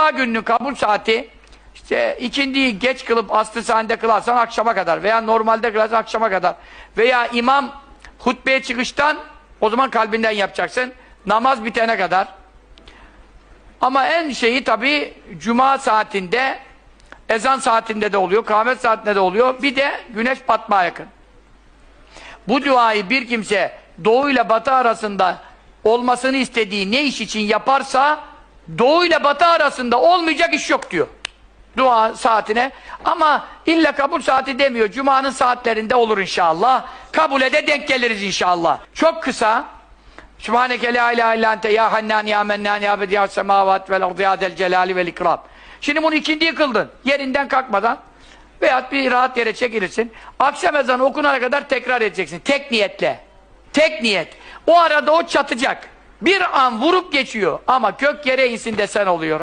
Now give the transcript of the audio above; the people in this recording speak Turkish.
Cuma gününün kabul saati işte ikindiyi geç kılıp aslı sahnede kılarsan akşama kadar veya normalde kılarsan akşama kadar. Veya imam hutbeye çıkıştan o zaman kalbinden yapacaksın namaz bitene kadar. Ama en şeyi tabi cuma saatinde ezan saatinde de oluyor kâhmet saatinde de oluyor. Bir de güneş batmaya yakın. Bu duayı bir kimse doğu ile batı arasında olmasını istediği ne iş için yaparsa doğu ile batı arasında olmayacak iş yok diyor. Dua saatine. Ama illa kabul saati demiyor. Cuma'nın saatlerinde olur inşallah. Kabule de denk geliriz inşallah. Çok kısa. Sübhaneke la ilahe illa ente ya hannan ya mennan ya bediya semavat vel ardı ya celali vel ikram. Şimdi bunu ikindiyi kıldın. Yerinden kalkmadan veyahut bir rahat yere çekilirsin. Akşam ezanı okunana kadar tekrar edeceksin. Tek niyetle. Tek niyet. O arada o çatacak. Bir an vurup geçiyor. Ama kök yere insin desen oluyor.